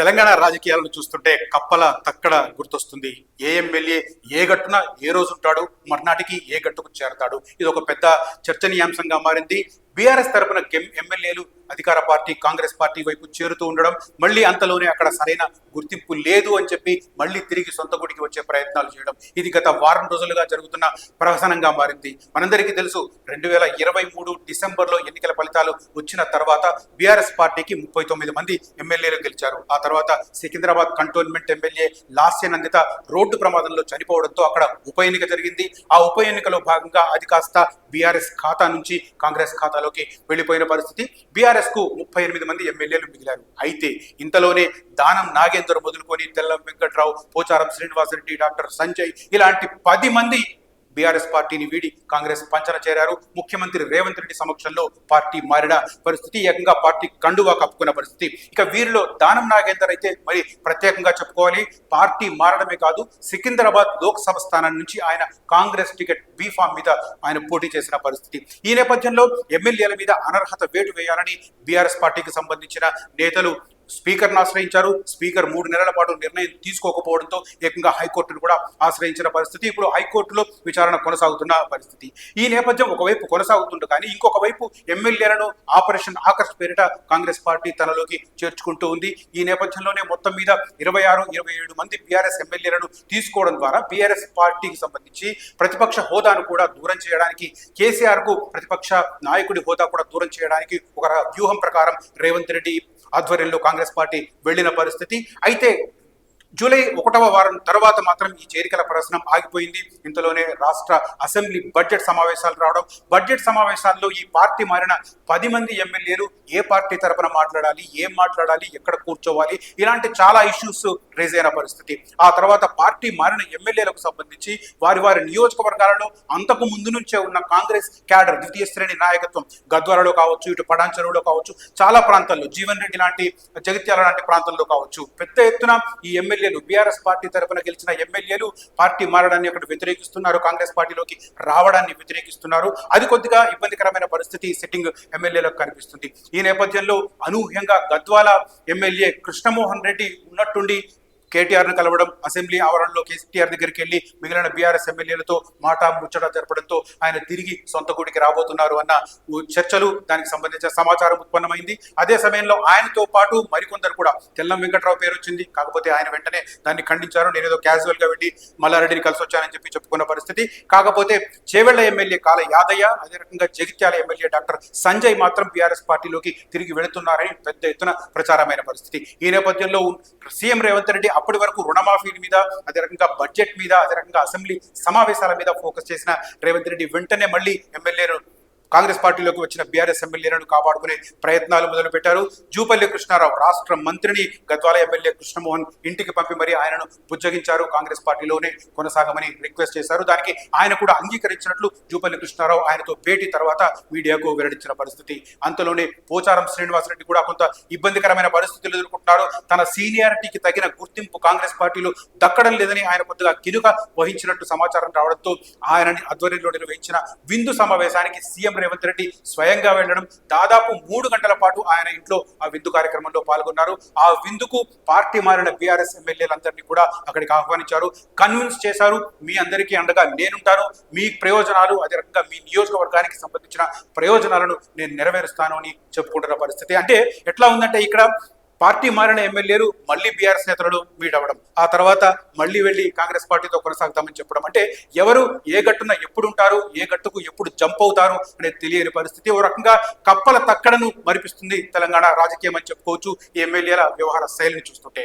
తెలంగాణ రాజకీయాలను చూస్తుంటే కప్పల తక్కడ గుర్తొస్తుంది. ఏ ఎమ్మెల్యే ఏ గట్టున ఏ రోజు ఉంటాడు? మర్నాటికి ఏ గట్టుకు చేరతాడు? ఇది ఒక పెద్ద చర్చనీయాంశంగా మారింది. బీఆర్ఎస్ తరపున ఎమ్మెల్యేలు అధికార పార్టీ కాంగ్రెస్ పార్టీ వైపు చేరుతూ ఉండడం మళ్ళీ అంతలోనే అక్కడ సరైన గుర్తింపు లేదు అని చెప్పి మళ్ళీ తిరిగి సొంత గుడికి వచ్చే ప్రయత్నాలు చేయడం ఇది గత వారం రోజులుగా జరుగుతున్న ప్రహసనంగా మారింది. మనందరికీ తెలుసు రెండు వేల ఇరవై మూడు డిసెంబర్లో ఎన్నికల ఫలితాలు వచ్చిన తర్వాత బీఆర్ఎస్ పార్టీకి ముప్పై తొమ్మిది మంది ఎమ్మెల్యేలు గెలిచారు. ఆ తర్వాత Secunderabad cantonment MLA Lasya Nanditha road ప్రమాదంలో చనిపోవడంతో అక్కడ ఉప ఎన్నిక జరిగింది. ఆ ఉప ఎన్నికలో భాగంగా అది కాస్త బీఆర్ఎస్ ఖాతా నుంచి కాంగ్రెస్ ఖాతా ఖాతాలోకి వెళ్ళిపోయిన పరిస్థితి. బీఆర్ఎస్కు ముప్పై ఎనిమిది మంది ఎమ్మెల్యేలు మిగిలారు. అయితే ఇంతలోనే దానం నాగేందర్ మొదలుకొని తెల్లం వెంకట్రావు పోచారం శ్రీనివాసరెడ్డి డాక్టర్ సంజయ్ ఇలాంటి పది మంది బీఆర్ఎస్ పార్టీని వీడి కాంగ్రెస్ పంచన చేరారు. ముఖ్యమంత్రి రేవంత్ రెడ్డి సమక్షంలో పార్టీ మారిన పరిస్థితి ఏకంగా పార్టీ కండువా కప్పుకున్న పరిస్థితి. ఇక వీరిలో దానం నాగేందర్ అయితే మరి ప్రత్యేకంగా చెప్పుకోవాలి. పార్టీ మారడమే కాదు సికింద్రాబాద్ లోక్సభ స్థానం నుంచి ఆయన కాంగ్రెస్ టికెట్ బీఫామ్ మీద ఆయన పోటీ చేసిన పరిస్థితి. ఈ నేపథ్యంలో ఎమ్మెల్యేల మీద అనర్హత వేటు వేయాలని బీఆర్ఎస్ పార్టీకి సంబంధించిన నేతలు స్పీకర్ను ఆశ్రయించారు. స్పీకర్ మూడు నెలల పాటు నిర్ణయం తీసుకోకపోవడంతో ఏకంగా హైకోర్టును కూడా ఆశ్రయించిన పరిస్థితి. ఇప్పుడు హైకోర్టులో విచారణ కొనసాగుతున్న పరిస్థితి. ఈ నేపథ్యం ఒకవైపు కొనసాగుతుంది కానీ ఇంకొక వైపు ఎమ్మెల్యేలను ఆపరేషన్ ఆకర్ష్ పేరిట కాంగ్రెస్ పార్టీ తనలోకి చేర్చుకుంటూ ఉంది. ఈ నేపథ్యంలోనే మొత్తం మీద ఇరవై ఆరు ఇరవై ఏడు మంది బీఆర్ఎస్ ఎమ్మెల్యేలను తీసుకోవడం ద్వారా బీఆర్ఎస్ పార్టీకి సంబంధించి ప్రతిపక్ష హోదాను కూడా దూరం చేయడానికి కేసీఆర్కు ప్రతిపక్ష నాయకుడి హోదా కూడా దూరం చేయడానికి ఒక వ్యూహం ప్రకారం రేవంత్ రెడ్డి ఆధ్వర్యంలో కాంగ్రెస్ పార్టీ వెళ్ళిన పరిస్థితి. అయితే జూలై ఒకటవ వారం తర్వాత మాత్రం ఈ చేరికల ప్రశ్నం ఆగిపోయింది. ఇంతలోనే రాష్ట్ర అసెంబ్లీ బడ్జెట్ సమావేశాలు రావడం బడ్జెట్ సమావేశాల్లో ఈ పార్టీ మారిన పది మంది ఎమ్మెల్యేలు ఏ పార్టీ తరపున మాట్లాడాలి ఏం మాట్లాడాలి ఎక్కడ కూర్చోవాలి ఇలాంటి చాలా ఇష్యూస్ రేజ్ అయిన పరిస్థితి. ఆ తర్వాత పార్టీ మారిన ఎమ్మెల్యేలకు సంబంధించి వారి వారి నియోజకవర్గాలలో అంతకు ముందు నుంచే ఉన్న కాంగ్రెస్ క్యాడర్ ద్వితీయ శ్రేణి నాయకత్వం గద్వాలలో కావచ్చు ఇటు పడాంచెరువులో కావచ్చు చాలా ప్రాంతాల్లో జీవన్ రెడ్డి లాంటి జగిత్యాల లాంటి ప్రాంతాల్లో కావచ్చు పెద్ద ఎత్తున ఈ ఎమ్మెల్యే ఎమ్మెల్యేలు బీఆర్ఎస్ పార్టీ తరపున గెలిచిన ఎమ్మెల్యేలు పార్టీ మారడాన్ని అక్కడ వ్యతిరేకిస్తున్నారు. కాంగ్రెస్ పార్టీలోకి రావడాన్ని వ్యతిరేకిస్తున్నారు. అది కొద్దిగా ఇబ్బందికరమైన పరిస్థితి సిట్టింగ్ ఎమ్మెల్యేలకు కనిపిస్తుంది. ఈ నేపథ్యంలో అనూహ్యంగా గద్వాల ఎమ్మెల్యే కృష్ణమోహన్ రెడ్డి ఉన్నట్టుండి కేటీఆర్ను కలవడం అసెంబ్లీ ఆవరణలో కేసీఆర్ దగ్గరికి వెళ్ళి మిగిలిన బీఆర్ఎస్ ఎమ్మెల్యేలతో మాట ముచ్చట జరపడంతో ఆయన తిరిగి సొంత గూడికి రాబోతున్నారు అన్న చర్చలు దానికి సంబంధించిన సమాచారం ఉత్పన్నమైంది. అదే సమయంలో ఆయనతో పాటు మరికొందరు కూడా తెల్లం వెంకట్రావు పేరు వచ్చింది. కాకపోతే ఆయన వెంటనే దాన్ని ఖండించారు. నేనేదో ఏదో క్యాజువల్గా వెళ్ళి మల్లారెడ్డిని కలిసి వచ్చానని చెప్పి చెప్పుకున్న పరిస్థితి. కాకపోతే చేవెళ్ళ ఎమ్మెల్యే కాల యాదయ్య అదే రకంగా జగిత్యాల ఎమ్మెల్యే డాక్టర్ సంజయ్ మాత్రం బీఆర్ఎస్ పార్టీలోకి తిరిగి వెళుతున్నారని పెద్ద ఎత్తున ప్రచారమైన పరిస్థితి. ఈ నేపథ్యంలో సీఎం రేవంత్ రెడ్డి అప్పటి వరకు రుణమాఫీ మీద అదే రకంగా బడ్జెట్ మీద అదే రకంగా అసెంబ్లీ సమావేశాల మీద ఫోకస్ చేసిన రేవంత్ రెడ్డి వెంటనే మళ్ళీ ఎమ్మెల్యేలు కాంగ్రెస్ పార్టీలోకి వచ్చిన బీఆర్ఎస్ ఎమ్మెల్యేలను కాపాడుకునే ప్రయత్నాలు మొదలుపెట్టారు. జూపల్లి కృష్ణారావు రాష్ట్ర మంత్రిని గద్వాల ఎమ్మెల్యే కృష్ణమోహన్ ఇంటికి పంపి మరీ ఆయనను బుజ్జగించారు కాంగ్రెస్ పార్టీలోనే కొనసాగమని రిక్వెస్ట్ చేశారు. దానికి ఆయన కూడా అంగీకరించినట్లు జూపల్లి కృష్ణారావు ఆయనతో భేటీ తర్వాత మీడియాకు వెల్లడించిన పరిస్థితి. అంతలోనే పోచారం శ్రీనివాసరెడ్డి కూడా కొంత ఇబ్బందికరమైన పరిస్థితులు ఎదుర్కొంటున్నారు. తన సీనియారిటీకి తగిన గుర్తింపు కాంగ్రెస్ పార్టీలో దక్కడం లేదని ఆయన కొద్దిగా కినుక వహించినట్టు సమాచారం రావడంతో ఆయనని ఆధ్వర్యంలో నిర్వహించిన విందు సమావేశానికి సీఎం రేవంత్ రెడ్డి స్వయంగా వెళ్ళడం దాదాపు మూడు గంటల పాటు ఆయన ఇంట్లో ఆ విందు కార్యక్రమంలో పాల్గొన్నారు. ఆ విందుకు పార్టీ మారిన బీఆర్ఎస్ ఎమ్మెల్యేలందరినీ కూడా అక్కడికి ఆహ్వానించారు. కన్విన్స్ చేశారు. మీ అందరికీ అండగా నేనుంటాను. మీ ప్రయోజనాలు అదే రకంగా మీ నియోజకవర్గానికి సంబంధించిన ప్రయోజనాలను నేను నెరవేరుస్తాను అని చెప్పుకుంటున్న పరిస్థితి. అంటే ఎట్లా ఉందంటే ఇక్కడ పార్టీ మారిన ఎమ్మెల్యేలు మళ్ళీ బీఆర్ఎస్ నేతలను మీట్ అవ్వడం ఆ తర్వాత మళ్ళీ వెళ్ళి కాంగ్రెస్ పార్టీతో కొనసాగుతామని చెప్పడం. అంటే ఎవరు ఏ గట్టున ఎప్పుడు ఉంటారు ఏ గట్టుకు ఎప్పుడు జంప్ అవుతారు అనేది తెలియని పరిస్థితి. ఓ రకంగా కప్పల తక్కడను మరిపిస్తుంది తెలంగాణ రాజకీయం అని చెప్పుకోవచ్చు ఈ ఎమ్మెల్యేల వ్యవహార శైలిని చూస్తుంటే.